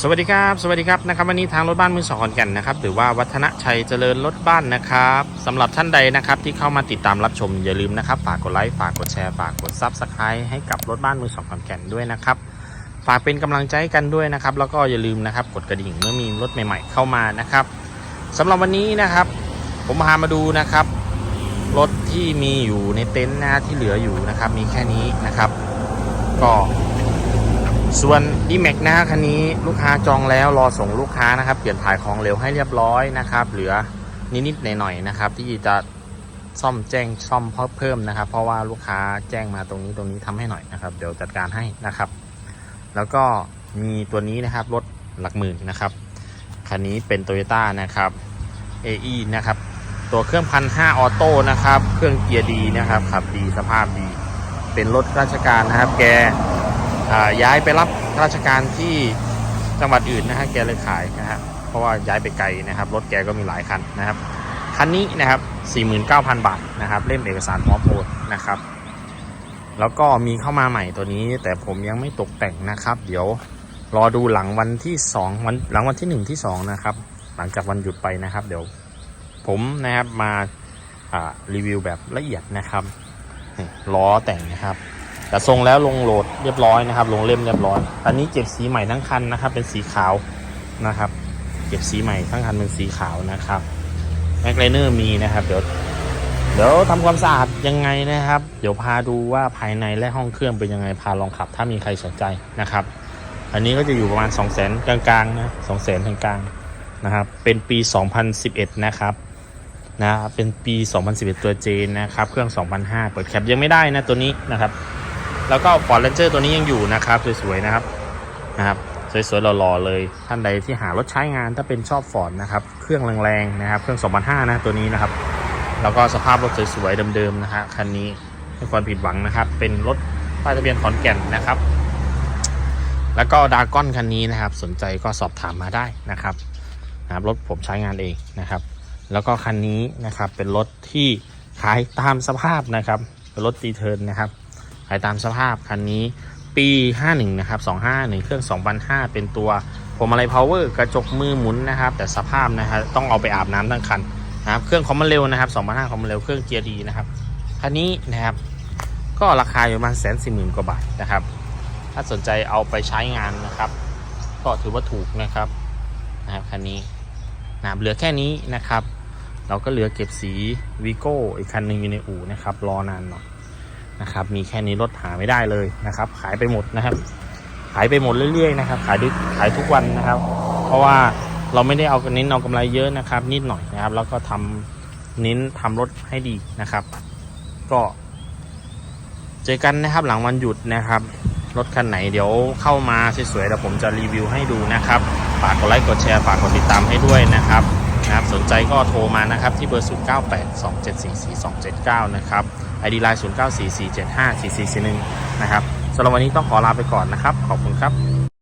สวัสดีครับสวัสดีครับนะครับวันนี้ทางรถบ้านมือสองขอนแก่นนะครับหรือว่าวัฒนชัยเจริญรถบ้านนะครับสำหรับท่านใดนะครับที่เข้ามาติดตามรับชมอย่าลืมนะครับฝากกดไลค์ฝากกดแชร์ฝากกดซับสไครต์ให้กับรถบ้านมือสองขอนแก่นด้วยนะครับฝากเป็นกำลังใจกันด้วยนะครับแล้วก็อย่าลืมนะครับกดกระดิ่งเมื่อมีรถใหม่ ๆ เข้ามานะครับสำหรับวันนี้นะครับ ผมพามาดูนะครับ รถที่มีอยู่ในเต็นท์นะที่เหลืออยู่นะครับมีแค่นี้นะครับ ก็ ส่วน d m a x นะคันนี้ลูกค้าจองแล้วรอส่งลูกค้านะครับ เปลี่ยนถ่ายของเร็วให้เรียบร้อยนะครับ เหลือนิดๆหน่อยๆนะครับ ที่จะซ่อมแจ้งซ่อมเพิ่มนะครับ เพราะว่าลูกค้าแจ้งมาตรงนี้ตรงนี้ทำให้หน่อยนะครับ เดี๋ยวจัดการให้นะครับ แล้วก็มีตัวนี้นะครับรถหลักหมื่นนะครับ คันนี้เป็น t o y ยต้านะครับ AE นะครับ ตัวเครื่องพันห้าออโต้นะครับ เครื่องเกียร์ดีนะครับขับดีสภาพดี เป็นรถราชการนะครับ แก ย้ายไปรับราชการที่จังหวัดอื่นนะฮะแกเลยขายนะฮะเพราะว่าย้ายไปไกลนะครับ รถแกก็มีหลายคันนะครับคันนี้นะครับ 49,000 บาทนะครับ เล่มเอกสารพร้อมโอนนะครับ แล้วก็มีเข้ามาใหม่ตัวนี้ แต่ผมยังไม่ตกแต่งนะครับ เดี๋ยวรอดูหลังวันที่ 2 วันหลังวันที่ 1 ที่ 2 นะครับ หลังจากวันหยุดไปนะครับ เดี๋ยวผมนะครับมาอ่ารีวิวแบบละเอียดนะครับล้อแต่งนะครับ แต่ทรงแล้วลงโหลดเรียบร้อยนะครับ ลงเล่มเรียบร้อย อันนี้เก็บสีใหม่ทั้งคันนะครับ เป็นสีขาวนะครับ เก็บสีใหม่ทั้งคันเป็นสีขาวนะครับแม็กไลเนอร์มีนะครับเดี๋ยวเดี๋ยวทำความสะอาดยังไงนะครับ เดี๋ยวพาดูว่าภายในและห้องเครื่องเป็นยังไงพาลองขับ ถ้ามีใครสนใจนะครับ อันนี้ก็จะอยู่ประมาณ 2 0 0 0 0 0กลางๆนะ2 0 0 0 0 0กลางๆนะครับ เป็นปี 2011 นะครับนะครับเป็นปี 2011 ตัวเจนนะครับ เครื่อง 2005 เปิดแคปยังไม่ได้นะตัวนี้นะครับ แล้วก็ Ford Ranger ตัวนี้ยังอยู่นะครับ สวยๆนะครับนะครับสวยๆหล่อๆเลยท่านใดที่หารถใช้งานถ้าเป็นชอบ Ford นะครับเครื่องแรงๆนะครับ เครื่อง2005นะตัวนี้นะครับ แล้วก็สภาพรถสวยๆเดิมๆนะฮะคันนี้ไม่ควรผิดหวังนะครับ เป็นรถป้ายทะเบียนขอนแก่นนะครับ แล้วก็ดากอนคันนี้นะครับ สนใจก็สอบถามมาได้นะครับนะครับรถผมใช้งานเองนะครับ แล้วก็คันนี้นะครับเป็นรถที่ขายตามสภาพนะครับเป็นรถตีเทิร์นนะครับายตามสภาพคันนี้ปี 51 นะครับ 251 เครื่อง 2005 เป็นตัวพวงมาลัยพาวเวอร์กระจกมือหมุนนะครับ แต่สภาพนะครับต้องเอาไปอาบน้ำทั้งคันนะครับ เครื่องคอมมันเร็วนะครับ 2005 คอมมันเร็วเครื่องเกียร์ดีนะครับ คันนี้นะครับ ก็ราคาอยู่ประมาณแสนสี่หมื่นกว่าบาทนะครับ ถ้าสนใจเอาไปใช้งานนะครับ ก็ถือว่าถูกนะครับนะครับคันนี้นะเหลือแค่นี้นะครับ เราก็เหลือเก็บสีวีโก้อีกคันหนึ่งอยู่ในอู่นะครับ รอนานหน่อย นะครับ มีแค่นี้รถหาไม่ได้เลยนะครับ ขายไปหมดนะครับ ขายไปหมดเรื่อยๆนะครับ ขายด้วยขายทุกวันนะครับ เพราะว่าเราไม่ได้เอาเน้นเอากำไรเยอะนะครับ นิดหน่อยนะครับ แล้วก็ทำเน้นทำรถให้ดีนะครับ ก็ เจอกันนะครับหลังวันหยุดนะครับ รถคันไหนเดี๋ยวเข้ามาสวยๆเดี๋ยวผมจะรีวิวให้ดูนะครับฝากกดไลค์กดแชร์ฝากกดติดตามให้ด้วยนะครับนะครับสนใจก็โทรมานะครับที่เบอร์ 0 9 8 2 7 4 4 2 7 9 นะครับ ID line 0 9 4 4 7 5 4 4 4 1 นะครับสำหรับวันนี้ต้องขอลาไปก่อนนะครับ ขอบคุณครับ